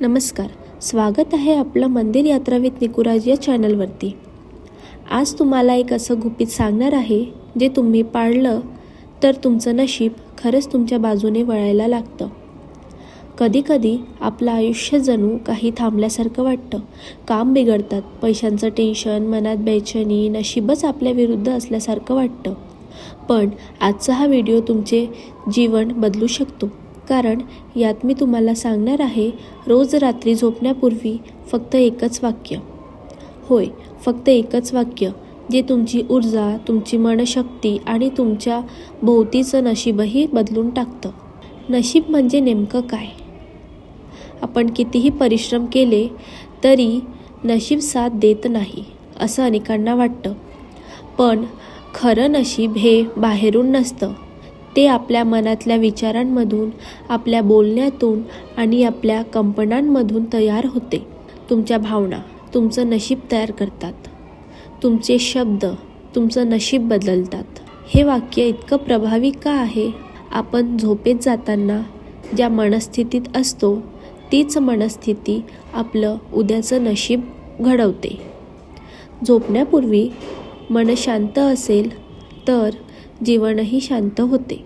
नमस्कार. स्वागत आहे आपलं मंदिर यात्रा निकुराज या चॅनलवरती. आज तुम्हाला एक असं गुपित सांगणार आहे जे तुम्ही पाळलं तर तुमचं नशीब खरंच तुमच्या बाजूने वळायला लागतं. कधीकधी आपलं आयुष्य जणू काही थांबल्यासारखं वाटतं. काम बिघडतात पैशांचं टेन्शन मनात बेचैनी नशीबच आपल्या विरुद्ध असल्यासारखं वाटतं. पण आजचा हा व्हिडिओ तुमचे जीवन बदलू शकतो. कारण यात मी तुम्हाला सांगणार आहे रोज रात्री झोपण्यापूर्वी फक्त एकच वाक्य. होय फक्त एकच वाक्य जे तुमची ऊर्जा तुमची मनशक्ती आणि तुमच्या भोवतीचं नशीबही बदलून टाकतं. नशीब म्हणजे नेमकं काय? आपण कितीही परिश्रम केले तरी नशीब साथ देत नाही असं अनेकांना वाटतं. पण खरं नशीब हे बाहेरून नसतं. ते आपल्या मनातल्या विचारांमधून आपल्या बोलण्यातून आणि आपल्या कंपनांमधून तयार होते. तुमच्या भावना तुमचं नशीब तयार करतात. तुमचे शब्द तुमचं नशीब बदलतात. हे वाक्य इतकं प्रभावी का आहे? आपण झोपेत जाताना ज्या मनस्थितीत असतो तीच मनस्थिती आपलं उद्याचं नशीब घडवते. झोपण्यापूर्वी मन शांत असेल तर जीवनही शांत होते.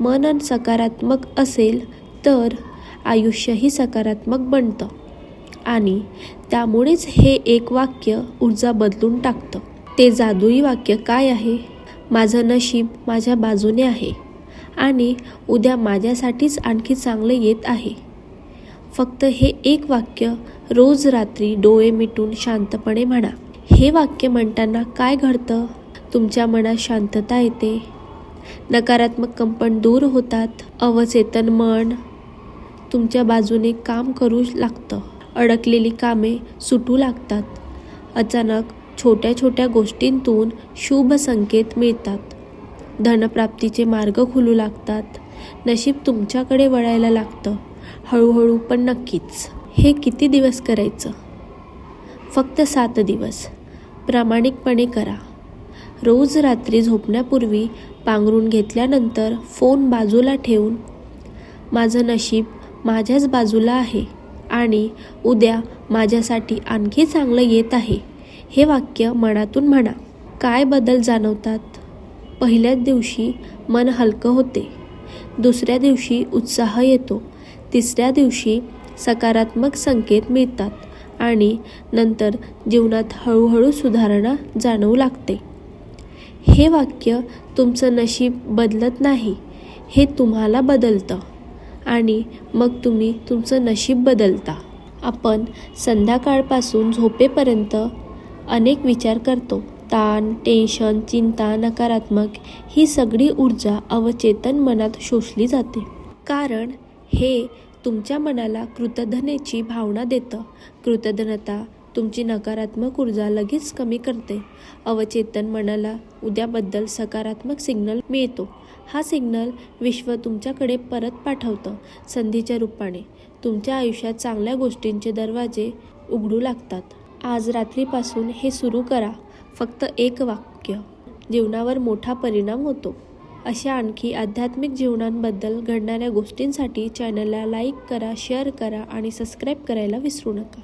मन सकारात्मक असेल तर आयुष्यही सकारात्मक बनतं. आणि त्यामुळेच हे एक वाक्य ऊर्जा बदलून टाकतं. ते जादुई वाक्य काय आहे? माझं नशीब माझ्या बाजूने आहे. आणि उद्या माझ्यासाठीच आणखी चांगलं येत आहे. फक्त हे एक वाक्य रोज रात्री डोळे मिटून शांतपणे म्हणा. हे वाक्य म्हणताना काय घडतं? तुमच्या मनात शांतता येते. नकारात्मक कंपन दूर होतात. अवचेतन मन तुमच्या बाजूने काम करू लागतं. अडकलेली कामे सुटू लागतात. अचानक छोट्या छोट्या गोष्टींतून शुभ संकेत मिळतात. धनप्राप्तीचे मार्ग खुलू लागतात. नशीब तुमच्याकडे वळायला लागतं. हळूहळू पण नक्कीच. हे किती दिवस करायचं? फक्त सात दिवस. प्रामाणिकपणे करा. रोज रात्री झोपण्यापूर्वी पांघरून घेतल्यानंतर फोन बाजूला ठेवून माझं नशीब माझ्याच बाजूला आहे आणि उद्या माझ्यासाठी आणखी चांगलं येत आहे हे वाक्य मनातून म्हणा. काय बदल जाणवतात? पहिल्याच दिवशी मन हलकं होते. दुसऱ्या दिवशी उत्साह येतो. तिसऱ्या दिवशी सकारात्मक संकेत मिळतात आणि नंतर जीवनात हळूहळू सुधारणा जाणवू लागते. हे वाक्य तुमचं नशीब बदलत नाही हे तुम्हाला बदलतं. आणि मग तुम्ही तुमचं नशीब बदलता. आपण संध्याकाळपासून झोपेपर्यंत अनेक विचार करतो. ताण टेन्शन चिंता नकारात्मक ही सगळी ऊर्जा अवचेतन मनात शोषली जाते. कारण हे तुमच्या मनाला कृतज्ञतेची भावना देतं. कृतज्ञता तुमची नकारात्मक ऊर्जा लगेच कमी करते. अवचेतन मनाला उद्याबद्दल सकारात्मक सिग्नल मिळतो. हा सिग्नल विश्व तुमच्याकडे परत पाठवतं संधीच्या रूपाने. तुमच्या आयुष्यात चांगल्या गोष्टींचे दरवाजे उघडू लागतात. आज रात्रीपासून हे सुरू करा. फक्त एक वाक्य. जीवनावर मोठा परिणाम होतो. अशा आणखी आध्यात्मिक जीवनांबद्दल घडणाऱ्या गोष्टींसाठी चॅनलला लाईक करा शेअर करा आणि सबस्क्राईब करायला विसरू नका.